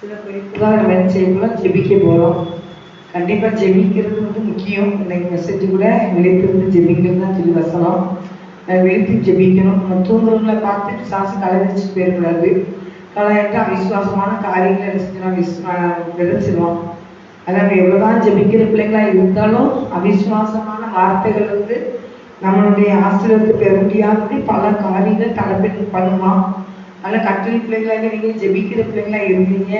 சில குறிப்புதான் நம்ம என்ன செய்யணும் ஜெபிக்க போகிறோம் கண்டிப்பாக ஜெபிக்கிறது வந்து முக்கியம். இன்னைக்கு மெசேஜ் கூட விழித்திருந்து ஜெபிக்கிறது தான் சொல்லி வசனம். விழித்து ஜெபிக்கணும். நம்ம தூங்குறவங்களை பார்த்து சாசு கலைஞ்சிட்டு போயிடக்கூடாது. கலையிட்டு அவிசுவாசமான காரியங்களை என்ன செஞ்சிடும் விஸ்வா நம்ம எவ்வளோ தான் ஜெபிக்கிற பிள்ளைங்களா இருந்தாலும் அவிசுவாசமான வார்த்தைகள் வந்து நம்மளுடைய ஆசிரியத்தை பெற முடியாதபடி பல காரியங்கள் தலைப்பின் பண்ணுவான் ஆனால் கற்றல் பிள்ளைங்களாக நீங்க ஜெபிக்கிற பிள்ளைங்களா இருந்தீங்க.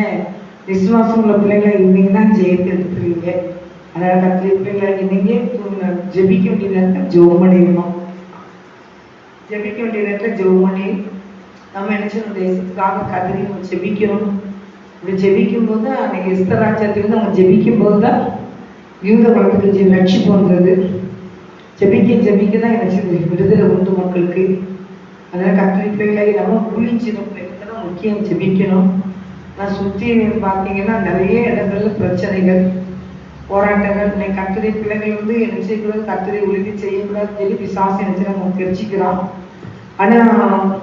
விசுவாசம் உள்ள பிள்ளைங்களா இருந்தீங்கன்னா ஜெயத்தை எடுத்துருவீங்க அதனால் கற்றல் பிள்ளைங்களா இருந்தீங்க. ஜெபிக்க வேண்டிய நேரத்தில் ஜெபம் அடையணும் ஜெபிக்க வேண்டிய நேரத்தில் ஜெபம் பண்ணி நம்ம என்ன தேசத்துக்காக கதறி நம்ம ஜெபிக்கணும். இப்படி ஜெபிக்கும் போது அன்னைக்கு எஸ்தர் ராஜ்யத்துக்கு நம்ம ஜெபிக்கும் போது தான் யூத குலத்துக்கு ஜெ வந்தது. ஜெபிக்க ஜெபிக்க தான் என்ன செய்யுது? விடுதலை உண்டு மக்களுக்கு. அதனால கத்திரி பிள்ளைகளை நம்ம புரிஞ்சிடும் பிள்ளைங்களுக்கு தான் முக்கியம் ஜெபிக்கணும். நான் சுற்றி பார்த்தீங்கன்னா நிறைய இடங்கள்ல பிரச்சனைகள் போராட்டங்கள். இன்னைக்கு கத்திரி பிள்ளைகள் வந்து என்ன செய்யக்கூடாது கத்திரி உறுதி செய்யக்கூடாதுன்னு சொல்லி விசாசம் நினைச்சு நம்ம தெரிஞ்சுக்கிறோம் ஆனா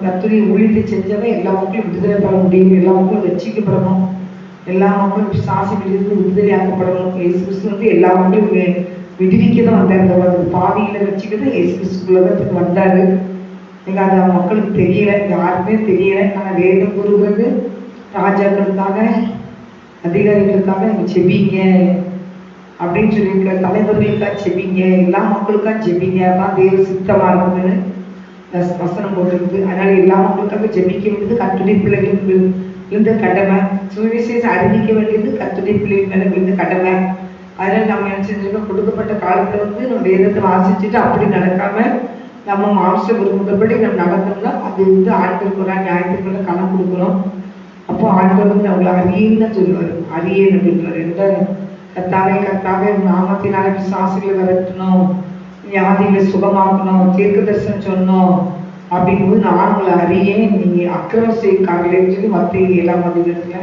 கத்திரி உறுதி செஞ்சவன் எல்லா மக்களும் விடுதலை பெற முடியும். எல்லா மக்களும் ரட்சிக்கப்படணும். எல்லா மக்களும் விசாசம் விடுதலை விடுதலையாக்கப்படணும் இயேசு கிறிஸ்து வந்து எல்லா மக்களும் விடுவிக்க தான் வந்தார். இந்த உலகத்துக்கு. பாவிகளை இயேசு கிறிஸ்துக்குள்ளதான் வந்தாரு. எனக்கு அது மக்களுக்கு தெரியல யாருக்குமே தெரியல. ஆனால் வேதம் கூறுகிறது ராஜாக்களுக்காக அதிகாரிகளுக்காக நீங்கள் செபிங்க அப்படின்னு சொல்லியிருக்க தலைவர்களுக்காக செபிங்க எல்லா மக்களுக்காக செபிங்க அதான் தேவ சித்தமாக இருக்குன்னு வசனம் போட்டிருக்கு. அதனால எல்லா மக்களுக்காக ஜெபிக்க வேண்டியது கத்துடைய பிள்ளைகளுக்கு இருந்த கடமை. சுவிசேஷம் அறிவிக்க வேண்டியது கத்துடைய பிள்ளைகள் மேல விழுந்த கடமை. அதனால நம்ம என்ன செஞ்சிருக்கோம்? கொடுக்கப்பட்ட காலத்தை வந்து நம்ம வேதத்தை வாசிச்சுட்டு அப்படி நடக்காம நம்ம மாம்ச விரும்புகிறபடி நம்ம நடந்தோம்னா அது வந்து ஆண்டுக்குள்ள நியாயத்துக்குள்ள கணக்கு கொடுக்கணும் அப்போ ஆண்டவர் வந்து அவங்கள அறியன்னு சொல்லுவார். அறியேன்னு அப்படின்றார் எந்த கத்தாவே கத்தாவே நாமத்தினால பிசாசுகளை விரட்டணும். வியாதிகளை சுகமாக்கணும். தீர்க்க தரிசனம் சொன்னோம். அப்படிங்கும்போது நான் உங்களை அறியேன். நீங்க அக்கிரம செய்யக்காரர்களேன்னு சொல்லி மத்திய ஏழாம் அதிகாரத்துல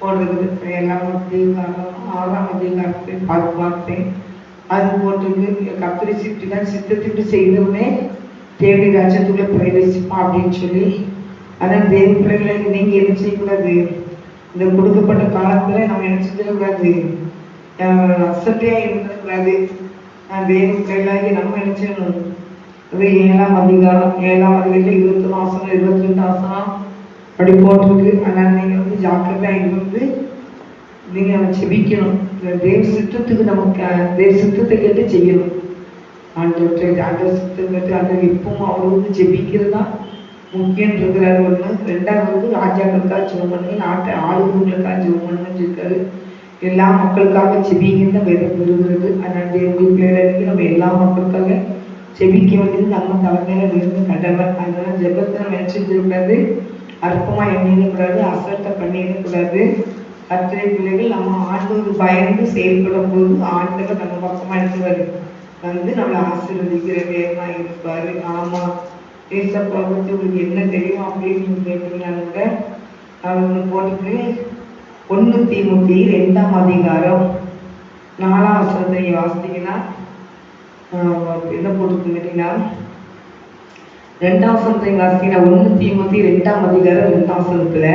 போடுறது. ஏழாம் அதிகாரம் ஆறாம் அதிகாரத்தை பார்த்து பார்த்தேன். அது போட்டிருக்கு கத்திரி சிட்டி தான் சித்தத்திட்டு செய்தவனே தேவடி ராஜ்யத்துக்குள்ள பிரவேசிப்பா அப்படின்னு சொல்லி அதான் தேவ பிள்ளைகளை நீங்க என்ன செய்யக்கூடாது? இந்த கொடுக்கப்பட்ட காலத்துல நம்ம என்ன செஞ்சிடக்கூடாது? அஹ் அசட்டையா இருந்துடக்கூடாது. அஹ் தேவ பிள்ளைகளாகி நம்ம என்ன செய்யணும்? அது ஏழாம் அதிகாரம் ஏழாம் அதிகாரத்துல இருபத்தி ஆசனம் இருபத்தி ரெண்டு ஆசனம் அப்படி போட்டிருக்கு. ஆனால் நீங்க வந்து ஜாக்கிரதையா இருந்து நீங்க நம்ம செபிக்கணும். தேவ சித்தத்துக்கு நமக்கு தேவ சித்தத்தை கேட்டு செய்யணும். ஆண்டவற்றை அந்த சித்தம் கேட்டு அந்த இப்பவும் அவர் வந்து ஜெபிக்கிறது தான் முக்கியம் இருக்கிறாரு ரெண்டாவது வந்து ராஜாக்களுக்காக ஜெபம் பண்ணுங்க. நாட்டை ஆளுநர்களுக்காக ஜெபம் பண்ணுங்கன்னு இருக்காரு எல்லா மக்களுக்காக செபிங்கன்னு தான் வேதம் விரும்புகிறது அதனால தேவனுடைய பிள்ளைகளுக்கு நம்ம எல்லா மக்களுக்காக செபிக்க வேண்டியது நம்ம தலைமையில விழுந்து கடமை அதனால ஜெபத்தை நம்ம என்ன அற்பமாக எண்ணிடக்கூடாது அசட்டை பண்ணிடக்கூடாது கத்திரை பிள்ளைகள் நம்ம ஆண்டவர் பயந்து செயல்படும் போது ஆண்டவர் நம்ம பக்கமா இருக்கிறாரு வந்து நம்மளை ஆசீர்வதிக்கிற வேகமாக இருப்பாரு. ஆமா. ஏசப்பா பத்தி உங்களுக்கு என்ன தெரியும் அப்படின்னு நீங்க கேட்டீங்கன்னா கூட அவங்க போட்டுட்டு ஒண்ணு தீமுத்தி ரெண்டாம் அதிகாரம் நாலாம் வசனத்தை வாசித்தீங்கன்னா என்ன போட்டுருக்கு கேட்டீங்கன்னா ரெண்டாம் வசனத்தை வாசித்தீங்கன்னா ஒண்ணு தீமுத்தி ரெண்டாம் அதிகாரம் ரெண்டாம் வசனத்துல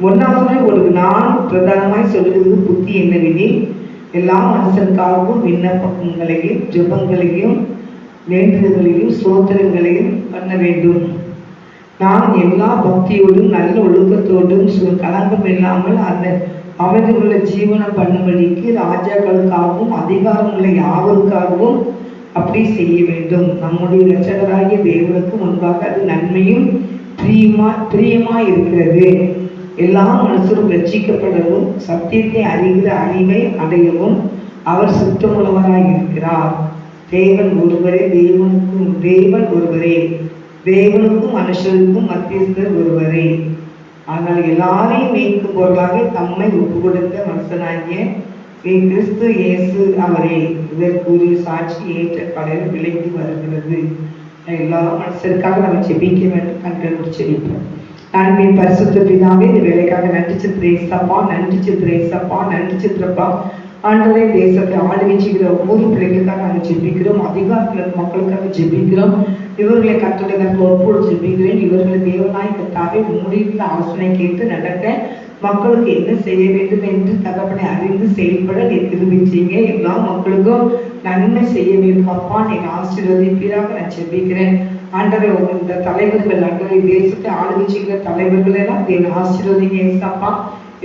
ஒன்றாவது வசனம் ஒரு நான் பிரதானமாய் சொல்லுகிறது புத்தி என்னவெனில் எல்லா மனுஷனுக்காகவும் விண்ணப்பங்களையும் ஜபங்களையும் வேண்டுதல்களையும் சோதனைகளையும் பண்ண வேண்டும். நான் எல்லா பக்தியோடும் நல்ல ஒழுக்கத்தோடும் சு- கலங்கம் இல்லாமல் அந்த அமைதியுள்ள ஜீவனம் பண்ணும்படிக்கு ராஜாக்களுக்காகவும் அதிகாரம் உள்ள யாவருக்காகவும் அப்படி செய்ய வேண்டும். நம்முடைய இரட்சகராகிய தேவனுக்கு முன்பாக அது நன்மையும் பிரியமா பிரியமா இருக்கிறது. எல்லா மனுஷரும் ரட்சிக்கப்படவும் சத்தியத்தை அறிகிற அறிவை அடையவும் அவர் சுத்தமுள்ளவராய் இருக்கிறார். தேவன் ஒருவரே தேவனுக்கும் தேவன் ஒருவரே தேவனுக்கும் மனுஷருக்கும் மத்தியஸ்தர் ஒருவரே. ஆனால் எல்லாரையும் மீட்கும் பொருளாக தம்மை ஒப்பு கொடுத்த மனுஷனாகிய ஸ்ரீ கிறிஸ்து இயேசு அவரே இதற்குரிய சாட்சி ஏற்ற பலர் விளைந்து வருகிறது. எல்லா மனுஷருக்காக நம்ம செபிக்க வேண்டும். கண்டு செபிப்போம் அன்பின் பரிசுத்த பிதாவே இந்த வேலைக்காக நன்றி சித்திர ஏசப்பா நன்றி சித்திர ஏசப்பா நன்றி சித்திரப்பா ஆண்டவரே தேசத்தை ஆளுகை செய்கிற ஒவ்வொரு பிள்ளைகளுக்காக நாங்கள் ஜெபிக்கிறோம். அதிகாரத்தில் மக்களுக்காக ஜெபிக்கிறோம். இவர்களை கத்துடைய கருத்து ஜெபிக்கிறேன். இவர்களை தேவனாய் கத்தாவே முடிவில் ஆலோசனை கேட்டு நடக்க மக்களுக்கு என்ன செய்ய வேண்டும் என்று தகப்பனை அறிந்து செயல்பட நீ திரும்பிச்சீங்க எல்லா மக்களுக்கும் நன்மை செய்ய வேண்டும். அப்பா நீங்க ஆசீர்வதிப்பீராக நான் ஜெபிக்கிறேன். ஆண்டவரை இந்த தலைவர்கள் ஆண்டவரை தேசத்தை ஆளுமிச்சுக்கிற தலைவர்கள் எல்லாம் நீங்க ஆசீர்வதிங்க ஏசப்பா.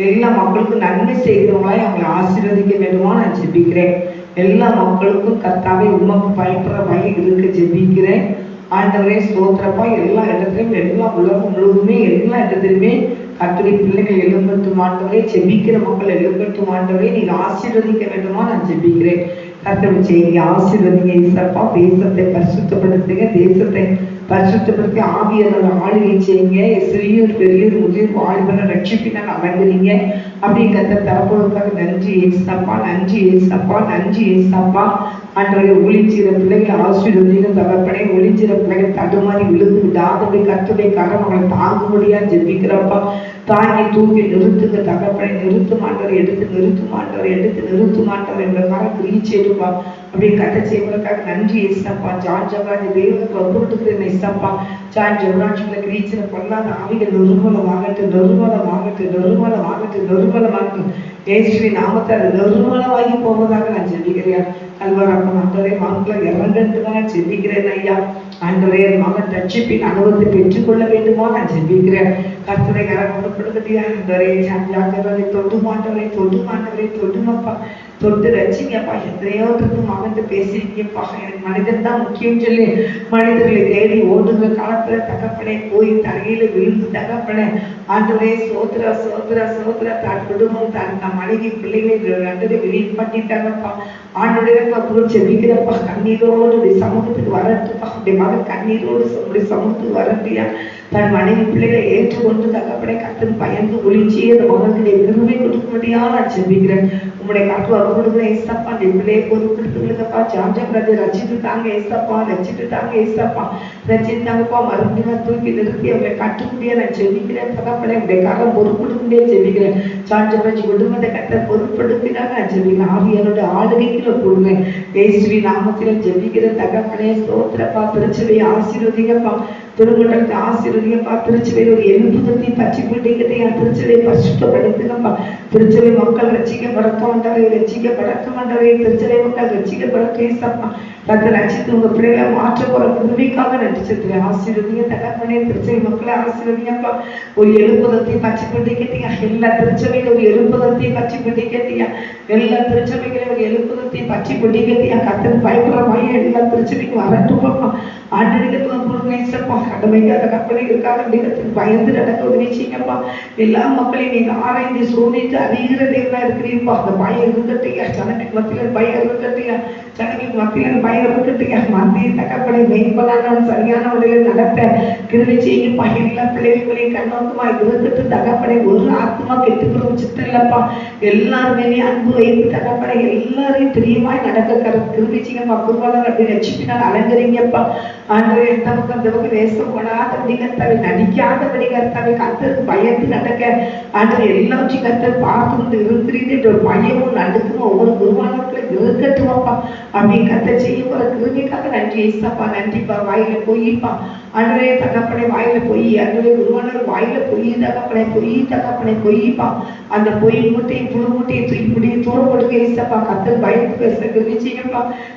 எல்லா மக்களுக்கும் நன்மை செய்கிறவங்களாய் அவங்களை ஆசீர்வதிக்க வேண்டுமா நான் ஜெபிக்கிறேன். எல்லா மக்களுக்கும் கத்தாவே உமக்கு பயப்படுற வகை இருக்க ஜெபிக்கிறேன். ஆண்டவரே சோத்திரப்பா எல்லா இடத்துலையும் எல்லா உலகம் முழுவதுமே எல்லா இடத்துலையுமே கர்த்தரை பிள்ளைகள் எழும்பட்டும் ஆண்டவரே. ஜெபிக்கிற மக்கள் எழும்பட்டும் ஆண்டவரே. நீங்க ஆசீர்வதிக்க வேண்டுமா நான் ஜெபிக்கிறேன். கர்த்தரை செய்யுங்க ஆசீர்வதிங்க இசப்பா தேசத்தை பரிசுத்தப்படுத்துங்க. தேசத்தை பரிசுத்தப்படுத்தி ஆவியனோட ஆளுகை செய்யுங்க. சிறியோர் பெரியோர் முதியோர் வாழ்வன ரட்சிப்பினால் அமர்ந்துறீங்க அப்படி கத்த தரப்போவதற்காக நன்றி ஏசப்பா நன்றி ஏசப்பா நன்றி ஏசப்பா. அன்றைய ஒளிச்சிற பிள்ளைகள் ஆசீர்வதிங்க தகப்பனே ஒளிச்சிற பிள்ளைகள் தடுமாறி விழுந்து விடாதபடி கத்துடைய கரம் அவங்களை தாங்கும்படியா ஜெபிக்கிறப்பா. தாங்கி தூக்கி நிறுத்துங்க தகப்பனை நிறுத்து மாட்டவர் எடுத்து நிறுத்து மாட்டவர் எடுத்து நிறுத்து மாட்டவர் என்ற கரம் எடுப்பா அப்படி கட்ட செய்வதற்காக நன்றி ஏசப்பா ஜான் ஜவராஜ் தேவனுக்கு ஒப்பு கொடுக்கிறேன் ஜான் ஜவராஜுல கிரீச்சின பொல்லாத ஆவிகள் நிர்மலமாகட்டும் நிர்மலமாகட்டும் நிர்மலமாகட்டும் நிர்மலமாகட்டும். ஜெயஸ்ரீ நாமத்தை அது நிர்மலமாகி போவதாக நான் ஜெபிக்கிறேன் கல்வராக்கம் ஆண்டவரே மக்களை இறங்கட்டு தான் ஜெபிக்கிறேன் ஐயா. ஆண்டவரே மகன் ரட்சிப்பின் அனுபவத்தை பெற்றுக்கொள்ள வேண்டுமா நான் ஜெபிக்கிறேன் கர்த்தரை கரம் கொடுப்படுத்தியா ஆண்டவரே ஜாஜவரை தொடு மாட்டவரை தொடு மாட்டவரை தொடுமப்பா. தொட்டு ரசிங்கப்பா எத்தனையோ இருந்து மகன் எனக்கு மனிதன் தான் முக்கியம் சொல்லி. மனிதர்களை தேடி ஓடுகிற காலத்துல தகப்பனே போய் தரையில விழுந்து தகப்பனே. ஆண்டவரே சோதரா சோதரா சோதரா. தான் குடும்பம் தான் தன் மனைவி பிள்ளைகளை ரெண்டு வெளியே பண்ணிட்டாங்கப்பா. ஆண்டுடைய அப்புறம் செபிக்கிறப்பா கண்ணீரோடு சமூகத்துக்கு வரட்டுப்பா. அப்படி மகன் கண்ணீரோடு உடைய சமூகத்துக்கு வரட்டியா? தன் மனைவி பிள்ளைகளை ஏற்றுக்கொண்டு தகப்பனே கத்தன் பயந்து ஒளிச்சி அந்த மகனுக்கு நீ கொடுக்க முடியாது நான் செபிக்கிறேன். உங்களுடைய கற்று அவர் கொடுக்குற ஏசப்பா அந்த பிள்ளையை பொறுப்படுத்துங்களுக்கப்பா ஜாஜா பிரதர் ரச்சிட்டு ஏசப்பா ரச்சிட்டு ஏசப்பா. ரச்சிட்டு தாங்கப்பா மறுபடியும் தூக்கி நிறுத்தி அவங்களை கட்டுப்படியா நான் ஜெபிக்கிறேன் தகப்பனை உங்களுடைய கரம் ஜெபிக்கிறேன். செபிக்கிறேன் ஜாஜா பிரஜி குடும்பத்தை கத்த பொறுப்படுத்தினாங்க நான் செபிக்கிறேன் ஆவியனோட ஆளுகைக்குள்ள கொடுங்க. பேசுவி நாமத்தில ஜெபிக்கிற தகப்பனே ஸ்தோத்திரப்பா திருச்சபை ஆசீர்வதிங்கப்பா. திருமணத்தை ஆசீர்வதிங்கப்பா. திருச்சபை ஒரு எழுப்புதத்தை பச்சை பிடிக்கிறதையா என் திருச்சபையை பரிசுத்தப்படுத்துங்கப்பா. திருச்சபை மக்கள் ரசிக்கப்படக்க மாட்டாரே பறக்க மாட்டாரே திருச்சபை மக்கள் ரசிக்கப்படக்க ஏசப்பா. ரத்த ரசித்து உங்க பிள்ளைகளை மாற்ற போற புதுமைக்காக நன்றி செலுத்துறேன் ஆசீர்வதிங்க தகப்பனே திருச்சபை மக்களை ஆசீர்வதிங்கப்பா. ஒரு எழுப்புதத்தை பச்சை பிடிக்கட்டியா எல்லா திருச்சபை ஒரு எழுப்புதத்தையும் பற்றி பிடிக்கட்டியா? எல்லா திருச்சபைகளையும் ஒரு எழுப்புதத்தை பற்றி பிடிக்கட்டியா? கத்தன் பயப்படுற எல்லா திருச்சபைக்கும் வரட்டும்ப்பா ஆண்டடிக்கிறதுல கொடுங்க இசப்பா கற்பனை இருக்காத அப்படிங்கிறதுக்கு பயந்து நடக்க உதவி செய்யுங்கப்பா எல்லா மக்களையும் நீங்க ஆராய்ந்து சோதித்து அறிகிற தேவனா இருக்கிறீங்கப்பா. அந்த பயம் இருக்கட்டையா? ஜனங்களுக்கு மத்தியில் பயம் இருக்கட்டையா? ஜனங்களுக்கு மத்தியில் பயம் இருக்கட்டையா? மத்திய தகப்பனை மேம்பலான சரியான முறையில் நடத்த கிருவி செய்யுங்கப்பா. எல்லா பிள்ளைகளையும் கண்ணோக்கமா இருந்துட்டு தகப்பனை ஒரு ஆத்மா கெட்டு சித்தம் இல்லப்பா எல்லாருமே அன்பு வைத்து தகப்பனை எல்லாரையும் பிரியமாய் நடக்க கர கிருவி குருவாளர் அப்படி ரட்சிப்பினால் அலங்கரிங்கப்பா ஆண்டவரே எந்த பக்கம் அந்த பக்கம் வேஷம் போடாதபடி கர்த்தாவை நடிக்காதபடி கர்த்தாவை பயந்து நடக்க. ஆண்டவர் எல்லாவற்றையும் கத்தர் பார்த்து கொண்டு இருக்கிறீங்க ஒரு பயமும் நடுக்கமும் ஒவ்வொரு குருவாளர்களை இருக்கட்டுமாப்பா அப்படி கத்த செய்ய போற கிருமிக்காக நன்றி ஏசப்பா நன்றிப்பா. வாயில பொய்ப்பா. அன்றைய தகப்பனை வாயில பொய் அன்றைய குருவானவர் வாயில பொய் தகப்பனை பொய் தகப்பனை பொய்ப்பா. அந்த பொய் மூட்டையை புழு மூட்டையை தூக்கி பிடி தூரப்படுங்க ஏசப்பா. கத்தல் பயந்து பேசுறது கிருமி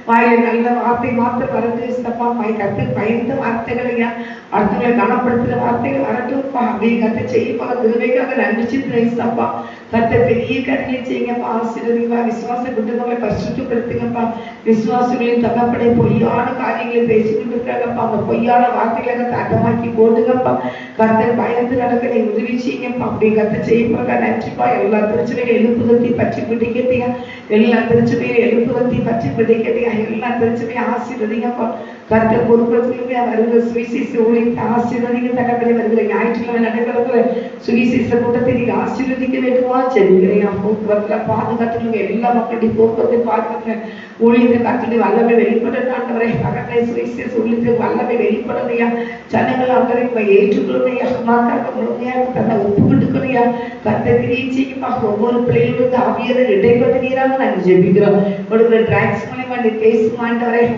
வாயில நல்ல வார்த்தை மாத்த வரது ஏசப்பா. வாய் கர்த்தர் பயந்த வார்த்தைகளையா அடுத்தவங்களை கனப்படுத்துற வார்த்தைகள் வரட்டும்ப்பா. அப்படியே கத்தை செய்யப்பா திருவைக்காக நன்றி சித்தப்பா கத்த பெரிய கருணையை செய்யுங்கப்பா. ஆசீர்வதிங்கப்பா விசுவாச குடும்பங்களை பரிசுத்தப்படுத்துங்கப்பா. விசுவாசிகளின் தகப்படை பொய்யான காரியங்களை பேசிக்கிட்டு இருக்காங்கப்பா அந்த பொய்யான வார்த்தைகளை தட்டமாக்கி போடுங்கப்பா. கர்த்தர் பயந்து நடக்க நீ உதவி செய்யுங்கப்பா. அப்படி கத்தை செய்ய நன்றிப்பா. நன்றிப்பா எல்லா திருச்சபையும் எழுப்புதத்தை பற்றி பிடிக்கட்டியா எல்லா திருச்சபையும் எழுப்புதத்தை பற்றி பிடிக்கட்டியா எல்லா திருச்சபையும் ஆசீர்வதிங்கப்பா கர்த்தர் பொறுப்படுத்துங்க வருகிற சுவிசேஷ ஊழியத்தை ஆசீர்வதிக்க தகப்படை வருகிற ஞாயிற்றுக்கிழமை நடைபெறுகிற சுவிசேஷ கூட்டத்தை நீங்க ஆசீர்வதிக்க வேண்டுமா? செல்கிறேன் போக்குவரத்துல பாதுகாத்துங்க எல்லா மக்களுடைய போக்குவரத்தை பார்க்குங்க ஊழியத்தை கத்துடைய வல்லமை வெளிப்பட ஆண்டவரை பகத்தை சுவிசேஷ ஊழியத்துக்கு வல்லமை வெளிப்படலையா ஜனங்கள் ஆண்டவரை ஏற்றுக்கொள்ளையா மக்களுக்கு முழுமையாக தன்னை ஒப்பு கொடுக்கணையா கத்தை கிரீச்சிக்குமா ஒவ்வொரு பிள்ளைகளுக்கு ஆவியரை இடைப்பட்ட நீராக நாங்கள் ஜெபிக்கிறோம். கொடுக்குற டிராக்ஸ் மூலியமா நீ பேசும்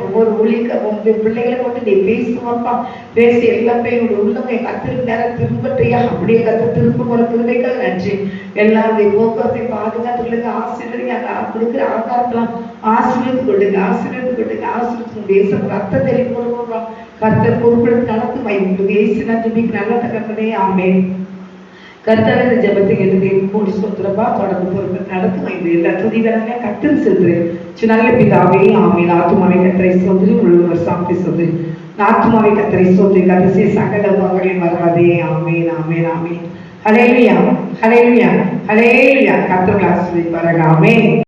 ஒவ்வொரு ஊழியக்க பிள்ளைகளை கொண்டு நீ பேசுவாப்பா பேசி எல்லாமே என்னோட உள்ளமே கத்திருக்கு நேரம் திரும்பட்டையா. அப்படியே கத்து திரும்ப போல கிருமைகள் நன்றி. எல்லாருடைய போக்குவரத்தை பாதுகாத்துகளுக்கு ஆசிரியர் அந்த கொடுக்குற ஆதாரத்தெல்லாம் ஆசீர்வதித்து கொடுங்க ஆசீர்வதித்து கொடுங்க ஆசீர்வதித்து தேசம் ரத்த தெளிவு கொடுங்க கர்த்தர் பொறுப்படுத்தி நடத்து மையம் ஏசு நான் ஜெபிக்கு நல்ல தகப்பனே ஆமேன். கர்த்தர் இந்த எழுதி மூடி சொல்றப்பா தொடர்ந்து பொறுப்பு நடத்தும்? இந்த எல்லா துதிகரங்க கத்தல் செலுத்துறேன் சி நல்ல பிதாவே ஆமீன். ஆத்துமாவை கத்தரை சோதரி. உள்ளவர் சாப்பி சோதரி. ஆத்துமாவை கத்தரை சோதரி. கடைசி சகல மகளின் வராதே. ஆமீன் ஆமீன் ஆமீன். ஹலேலியா ஹலேலியா ஹலேலியா கத்தர்கள் ஆசிரியர் ஆமீன்